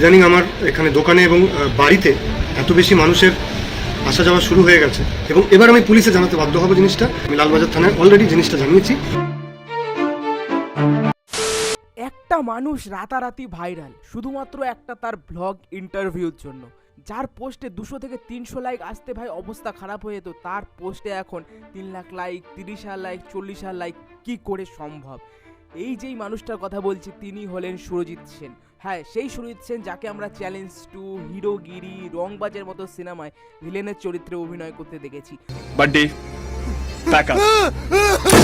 ইদানিং আমার এখানে দোকানে এবং বাড়িতে এত বেশি মানুষের আসা যাওয়া শুরু হয়ে গেছে এবং এবার আমি পুলিশে জানাতে বাধ্য হব জিনিসটা। আমি লালবাজার থানায় অলরেডি জিনিসটা জানিয়েছি। একটা মানুষ রাতারাতি ভাইরাল, শুধুমাত্র একটা তার ব্লগ ইন্টারভিউর জন্য। যার পোস্টে দুশো থেকে তিনশো লাইক আসতে ভাই অবস্থা খারাপ হয়ে যেত, তার পোস্টে এখন তিন লাখ লাইক তিরিশ হাজার লাইক চল্লিশ হাজার লাইক কী করে সম্ভব? এই যেই মানুষটার কথা বলছি, তিনি হলেন সুরজিৎ সেন। হ্যাঁ সেই সুরজিৎ সেন যাকে আমরা চ্যালেঞ্জ টু হিরোগিরি রংবাজের মতো সিনেমায় ভিলেনের চরিত্রে অভিনয় করতে দেখেছি বার্থডে back up.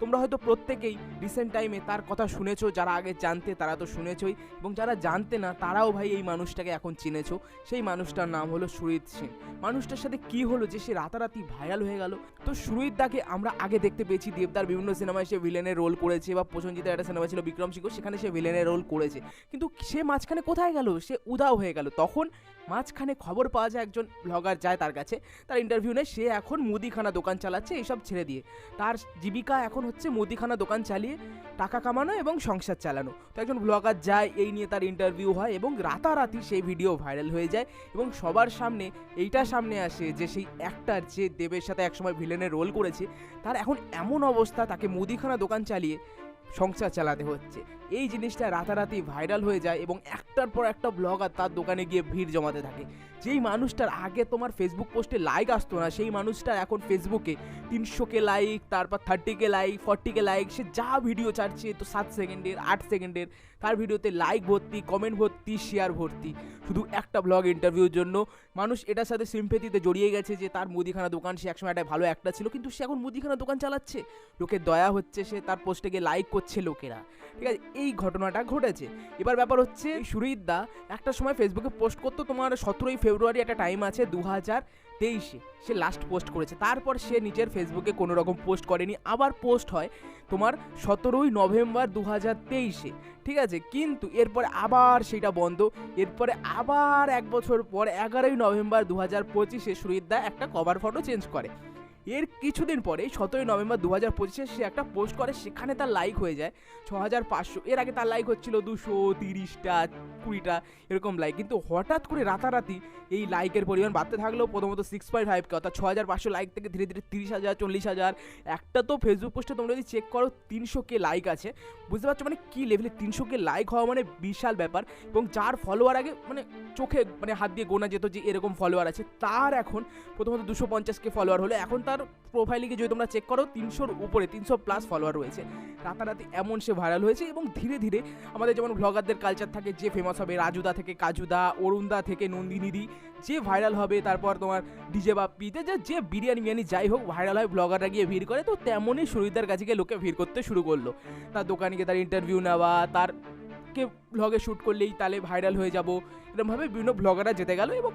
তোমরা হয়তো প্রত্যেকেই রিসেন্ট টাইমে তার কথা শুনেছো, যারা আগে জানতে তারা তো শুনেছই, এবং যারা জানতে না তারাও ভাই এই মানুষটাকে এখন চিনেছো। সেই মানুষটার নাম হলো সুরিত সেন। মানুষটার সাথে কি হলো যে সে রাতারাতি ভাইরাল হয়ে গেল? তো সুরিত দাকে আমরা আগে দেখতে পেয়েছি, দেবদার বিভিন্ন সিনেমায় সে ভিলেনের রোল করেছে, বা প্রসঞ্জিতের একটা সিনেমা ছিল বিক্রম সিংহ, সেখানে সে ভিলেনের রোল করেছে। কিন্তু সে মাঝখানে কোথায় গেল? সে উদাও হয়ে গেল। তখন মাঝখানে খবর পাওয়া যায় একজন ব্লগার যায় তার কাছে। তার ইন্টারভিউ নেয়, সে এখন মুদিখানা দোকান চালাচ্ছে এইসব ছেড়ে দিয়ে। তার জীবিকা এখন হচ্ছে মুদিখানা দোকান চালিয়ে টাকা কামানো এবং সংসার চালানো। তো একজন ব্লগার যায়, এই নিয়ে তার ইন্টারভিউ হয় এবং রাতারাতি সেই ভিডিও ভাইরাল হয়ে যায় এবং সবার সামনে, এইটা সামনে আসে যে সেই অ্যাক্টার যে দেবের সাথে একসময় ভিলেনের রোল করেছে, তার এখন এমন অবস্থা, তাকে মুদিখানা দোকান চালিয়ে সংসার চালাতে হচ্ছে। এই জিনিসটা রাতারাতি ভাইরাল হয়ে যায় এবং একটার পর একটা ব্লগার তার দোকানে গিয়ে ভিড় জমাতে থাকে। যেই মানুষটার আগে তোমার ফেসবুক পোস্টে লাইক আসতো না, সেই মানুষটার এখন ফেসবুকে তিনশো কে লাইক তারপর thirty K like forty K like সে যা ভিডিও ছাড়ছে, তো সাত সেকেন্ডের আট সেকেন্ডের তার ভিডিওতে লাইক ভর্তি কমেন্ট ভর্তি শেয়ার ভর্তি। শুধু একটা ব্লগ ইন্টারভিউর জন্য। মানুষ এটার সাথে সিম্পেথিতে জড়িয়ে গেছে যে তার মুদিখানা দোকান, সে একসময় একটা ভালো একটা ছিল, কিন্তু সে এখন মুদিখানা দোকান চালাচ্ছে। লোকের দয়া হচ্ছে, সে তার পোস্টে গিয়ে লাইক করছে লোকেরা। ঠিক আছে, এই ঘটনাটা ঘটেছে। এবার ব্যাপার হচ্ছে সুরিত দা একটা সময় ফেসবুকে পোস্ট করতো তোমার সতেরোই ফেব্রুয়ারি একটা টাইম আছে দু হাজার তেইশে সে লাস্ট পোস্ট করেছে। তারপর সে নিজের ফেসবুকে কোনো রকম পোস্ট করেনি। আবার পোস্ট হয় তোমার সতেরোই নভেম্বর দু হাজার তেইশে। ঠিক আছে? কিন্তু এরপরে আবার সেটা বন্ধ। এরপরে আবার এক বছর পর এগারোই নভেম্বর দু হাজার পঁচিশে সুরিতদা একটা কভার ফটো চেঞ্জ করে। এর কিছুদিন পরে সতেরোই নভেম্বর দু হাজার পঁচিশে সে একটা পোস্ট করে, সেখানে তার লাইক হয়ে যায়। ছ হাজার পাঁচশো। এর আগে তার লাইক হচ্ছিল দুশো তিরিশটা কুড়িটা, এরকম লাইক কিন্তু হঠাৎ করে রাতারাতি এই লাইকের পরিমাণ বাড়তে থাকলেও প্রথমত সিক্স পয়েন্ট ফাইভ কে, অর্থাৎ ছ হাজার পাঁচশো লাইক থেকে ধীরে ধীরে তিরিশ হাজার, চল্লিশ হাজার। একটা তো ফেসবুক পোস্টে তোমরা যদি চেক করো তিনশো কে লাইক আছে। বুঝতে পারছ মানে কী লেভেলে তিনশো কে লাইক হওয়া মানে বিশাল ব্যাপার। এবং যার ফলোয়ার আগে মানে চোখে মানে হাত দিয়ে গোনা যেত যে এরকম ফলোয়ার আছে, তার এখন প্রথমত দুশো পঞ্চাশ কে ফলোয়ার হলো। এখন তার প্রোফাইলে গিয়ে যদি তোমরা চেক করো, তিনশোর উপরে, তিনশো প্লাস ফলোয়ার রয়েছে। রাতারাতি এমন সে ভাইরাল হয়েছে এবং ধীরে ধীরে আমাদের যেমন ব্লগারদের কালচার থাকে, যে ফেমাস হবে রাজুদা থেকে কাজুদা, অরুণদা থেকে নন্দিনীদি, যে ভাইরাল হবে তারপর তোমার ডিজে বাপ্পিতে যে যে বিরিয়ানি বিরিয়ানি যাই হোক ভাইরাল হয় ব্লগাররা গিয়ে ভিড় করে, তো তেমনই সুরিদার কাছে গিয়ে লোকে ভিড় করতে শুরু করল। তার দোকানে গিয়ে তার ইন্টারভিউ নেওয়া, তার কে ব্লগে শ্যুট করলেই তাহলে ভাইরাল হয়ে যাব, এরমভাবে বিভিন্ন ব্লগাররা যেতে গেল এবং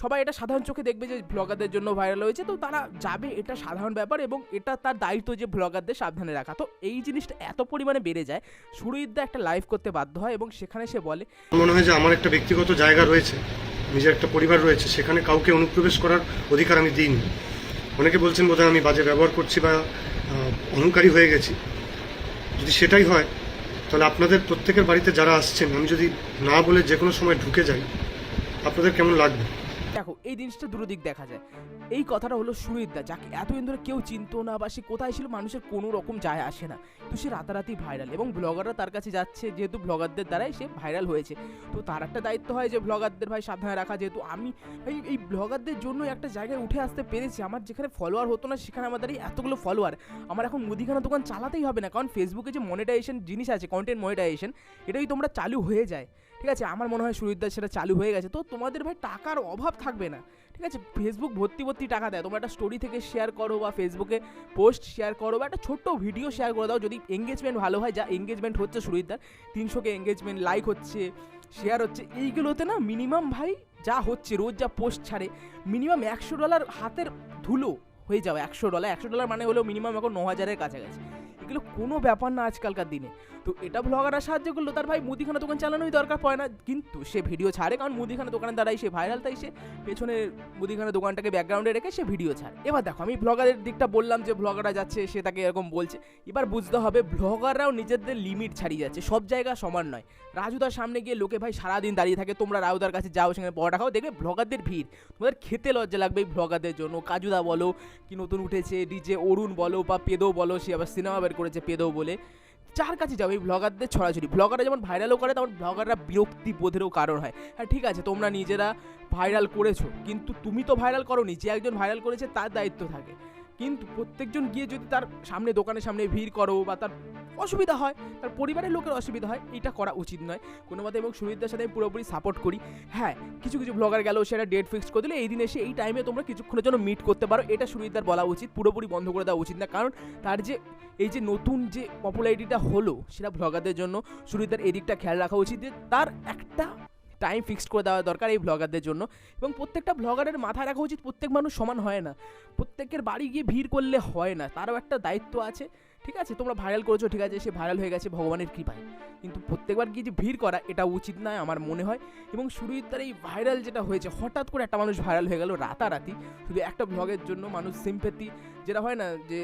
সবাই এটা সাধারণ চোখে দেখবে যে ব্লগারদের জন্য ভাইরাল হয়েছে, তো তারা যাবে এটা সাধারণ ব্যাপার এবং এটা তার দায়িত্ব যে ব্লগারদের সাবধানে রাখা। তো এই জিনিসটা এত পরিমাণে বেড়ে যায় সুরজিৎদা একটা লাইভ করতে বাধ্য হয় এবং সেখানে সে বলে মনে হয় যে আমার একটা ব্যক্তিগত জায়গা রয়েছে, নিজের একটা পরিবার রয়েছে, সেখানে কাউকে অনুপ্রবেশ করার অধিকার আমি দিইনি। অনেকে বলছেন বোধহয় আমি বাজে ব্যবহার করছি বা অহংকারী হয়ে গেছি। যদি সেটাই হয়, তাহলে আপনাদের প্রত্যেকের বাড়িতে যারা আসছেন, আমি যদি না বলে যে কোনো সময় ঢুকে যাই, আপনাদের কেমন লাগবে? দেখো, এই জিনিসটা দুটো দিক দেখা যায়। এই কথাটা হলো সুরিতদা যাকে এতদিন ধরে কেউ চিনতো না বা সে কোথায় ছিল, মানুষের কোনো রকম যায় আসে না। তো সে রাতারাতি ভাইরাল এবং ব্লগাররা তার কাছে যাচ্ছে, যেহেতু ব্লগারদের দ্বারাই সে ভাইরাল হয়েছে। তো তার একটা দায়িত্ব হয় যে ব্লগারদের ভাই সাবধানে রাখা, যেহেতু আমি ভাই এই ব্লগারদের জন্য একটা জায়গায় উঠে আসতে পেরেছি। আমার যেখানে ফলোয়ার হতো না, সেখানে আমাদের এই এতগুলো ফলোয়ার আমার এখন মুদিখানা দোকান চালাতেই হবে না, কারণ ফেসবুকে যে মনিটাইজেশন জিনিস আছে কন্টেন্ট মনিটাইজেশন এটাই তোমরা চালু হয়ে যায়। ঠিক আছে? আমার মনে হয় সুরিতদার সেটা চালু হয়ে গেছে। তো তোমাদের ভাই টাকার অভাব থাকবে না। ঠিক আছে? ফেসবুক ভর্তি ভর্তি টাকা দেয়। তোমরা একটা স্টোরি থেকে শেয়ার করো বা ফেসবুকে পোস্ট শেয়ার করো বা একটা ছোট্ট ভিডিও শেয়ার করে দাও। যদি এঙ্গেজমেন্ট ভালো হয়, যা এঙ্গেজমেন্ট হচ্ছে সুরিতদার তিনশোকে এঙ্গেজমেন্ট লাইক হচ্ছে শেয়ার হচ্ছে, এইগুলোতে না মিনিমাম ভাই যা হচ্ছে, রোজ যা পোস্ট ছাড়ে মিনিমাম একশো ডলার হাতের ধুলো হয়ে যাবে। একশো ডলার একশো ডলার মানে হলেও মিনিমাম এখন ন হাজারের কাছাকাছি। এগুলো কোনো ব্যাপার না আজকালকার দিনে। তো এটা ব্লগাররা সাহায্য করল। তার ভাই মুদিখানা দোকান চালানোই দরকার পড়ে না। কিন্তু সে ভিডিও ছাড়ে, কারণ মুদিখানা দোকানের দ্বারাই সে ভাইরাল তাই সে পেছনে মুদিখানা দোকানটাকে ব্যাকগ্রাউন্ডে রেখে সে ভিডিও ছাড়ে। এবার দেখো, আমি ব্লগারের দিকটা বললাম যে ব্লগাররা যাচ্ছে, সে তাকে এরকম বলছে। এবার বুঝতে হবে ব্লগাররাও নিজেদের লিমিট ছাড়িয়ে যাচ্ছে। সব জায়গা সমান নয়। রাজুদার সামনে গিয়ে লোকে, ভাই, সারাদিন দাঁড়িয়ে থাকে, তোমরা রাজুদার কাছে যাও, সেখানে পরোটা খাও। দেখবে ব্লগারদের ভিড়। তোমাদের খেতে লজ্জা লাগবে এই ব্লগারদের জন্য কাজুদা বলো, কি নতুন উঠেছে, ডিজে অরুণ বলো বা পেদো বলো, সে আবার সিনেমা বের করেছে পেদো বলে। যার কাছে যাও, এই ব্লগারদের ছড়াছড়ি। ব্লগাররা যেমন ভাইরালও করে, তেমন ব্লগাররা বিরক্তি বোধেরও কারণ হয়। হ্যাঁ ঠিক আছে, তোমরা নিজেরা ভাইরাল করেছ, কিন্তু তুমি তো ভাইরাল করোনি, যে একজন ভাইরাল করেছে তার দায়িত্ব থাকে। কিন্তু প্রত্যেকজন গিয়ে যদি তার সামনে, দোকানের সামনে ভিড় করো বা তার অসুবিধা হয়, তার পরিবারের লোকের অসুবিধা হয় এটা করা উচিত নয়। কোনো মতে এবং সুবিধার সাথে আমি পুরোপুরি সাপোর্ট করি। হ্যাঁ কিছু কিছু ব্লগার গেলেও সেটা ডেট ফিক্স করে দিলে এই দিন এসে এই টাইমে তোমরা কিছুক্ষণের জন্য মিট করতে পারো, এটা সুবিধার বলা উচিত, পুরোপুরি বন্ধ করে দেওয়া উচিত না। কারণ তার যে, এই যে নতুন যে পপুলারিটিটা হলো, সেটা ব্লগারদের জন্য সুবিধার এদিকটা খেয়াল রাখা উচিত যে, তার একটা টাইম ফিক্সড করে দেওয়া দরকার এই ব্লগারদের জন্য। এবং প্রত্যেকটা ব্লগারের মাথায় রাখা উচিত, প্রত্যেক মানুষ সমান হয় না। প্রত্যেকের বাড়ি গিয়ে ভিড় করলে হয় না, তারও একটা দায়িত্ব আছে। ঠিক আছে, তোমরা ভাইরাল করেছ, ঠিক আছে, সে ভাইরাল হয়ে গেছে ভগবানের কৃপায়। কিন্তু প্রত্যেকবার গিয়ে যে ভিড় করা, এটা উচিত নয় আমার মনে হয়। এবং শুরুই তার এই ভাইরাল যেটা হয়েছে, হঠাৎ করে একটা মানুষ ভাইরাল হয়ে গেল রাতারাতি। শুধু একটা ব্লগের জন্য মানুষ সিম্পেতি যেটা হয় না যে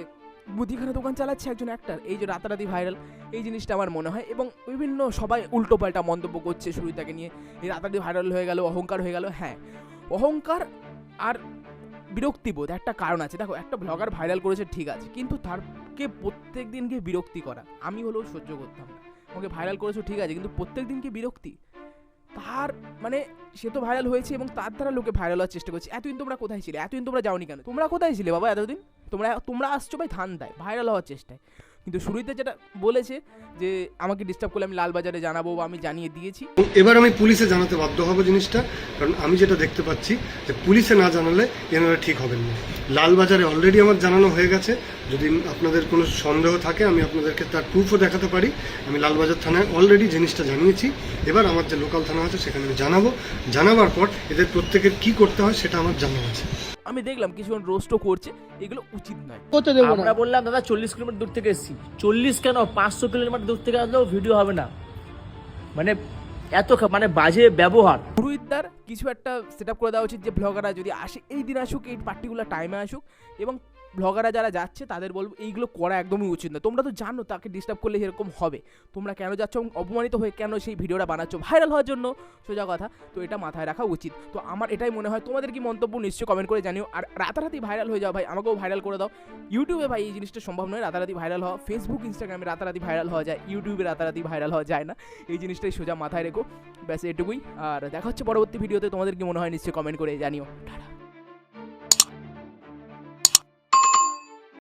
মুদিখানা দোকান চালাচ্ছে একজন অ্যাক্টার এই যে রাতারাতি ভাইরাল এই জিনিসটা আমার মনে হয়। এবং বিভিন্ন সবাই উল্টোপাল্টা মন্তব্য করছে শুরুতাকে নিয়ে, এই রাতারাতি ভাইরাল হয়ে গেল, অহংকার হয়ে গেল হ্যাঁ। অহংকার আর বিরক্তিবোধ, একটা কারণ আছে। দেখো, একটা ব্লগার ভাইরাল করেছে, ঠিক আছে। কিন্তু তারকে প্রত্যেক দিনকে বিরক্তি করা। আমি হলেও সহ্য করতাম না। ওকে ভাইরাল করেছ, ঠিক আছে, কিন্তু প্রত্যেক দিনকে বিরক্তি? তার মানে সে তো ভাইরাল হয়েছে এবং তার দ্বারা লোকে ভাইরাল হওয়ার চেষ্টা করছে। এতদিন তোমরা কোথায় ছিলে? এতদিন তোমরা যাওনি কেন? তোমরা কোথায় ছিলে বাবা এতদিন? তোমরা তোমরা আসছো ভাই ধান দেয় ভাইরাল হওয়ার চেষ্টায়। কিন্তু শুরুতে যেটা বলেছে যে আমাকে ডিস্টার্ব করলে আমি লালবাজারে জানাব বা আমি জানিয়ে দিয়েছি। এবার আমি পুলিশে জানাতে বাধ্য হব জিনিসটা, কারণ আমি যেটা দেখতে পাচ্ছি যে পুলিশে না জানালে এনারা ঠিক হবেন না। লালবাজারে অলরেডি আমার জানানো হয়ে গেছে। যদি আপনাদের কোনো সন্দেহ থাকে, আমি আপনাদেরকে তার প্রুফও দেখাতে পারি। আমি লালবাজার থানায় অলরেডি জিনিসটা জানিয়েছি। এবার আমার যে লোকাল থানা আছে, সেখানে আমি জানাব। জানাবার পর এদের প্রত্যেকের কি করতে হয়, সেটা আমার জানা আছে। আমি দেখলাম কিছুজন রোস্টও করছে এগুলো উচিত নয়। করতে দেবো আমরা বললাম দাদা চল্লিশ কিলোমিটার দূর থেকে এসেছি। চল্লিশ কেন? পাঁচশো কিলোমিটার দূর থেকে আসলেও ভিডিও হবে না। মানে এত মানে বাজে ব্যবহার। পুরোহিতদার কিছু একটা সেট করে দেওয়া উচিত যে ব্লগাররা যদি আসে এই দিন আসুক এই পার্টিকুলার টাইমে আসুক এবং ব্লগাররা যারা যাচ্ছে, তাদের বলব এইগুলো করা একদমই উচিত না তোমরা তো জানো তাকে ডিস্টার্ব করলে এরকম হবে। তোমরা কেন যাচ্ছ এবং অপমানিত হয়ে কেন সেই ভিডিওটা বানাচ্ছ ভাইরাল হওয়ার জন্য? সোজা কথা, তো এটা মাথায় রাখা উচিত। তো আমার এটাই মনে হয়, তোমাদের কি মন্তব্য নিশ্চয়ই কমেন্ট করে জানিও। আর রাতারাতি ভাইরাল হয়ে যাও ভাই, আমাকেও ভাইরাল করে দাও। ইউটিউবে ভাই এই জিনিসটা সম্ভব নয়, রাতারাতি ভাইরাল হওয়া। ফেসবুক ইনস্টাগ্রামে রাতারাতি ভাইরাল হওয়া যায় ইউটিউবে রাতারাতি ভাইরাল হওয়া যায় না। এই জিনিসটাই সোজা মাথায় রেখো। ব্যাস এটুকুই। আর দেখা হচ্ছে পরবর্তী ভিডিওতে তোমাদের কি মনে হয় নিশ্চয়ই কমেন্ট করে জানিও। টাটা।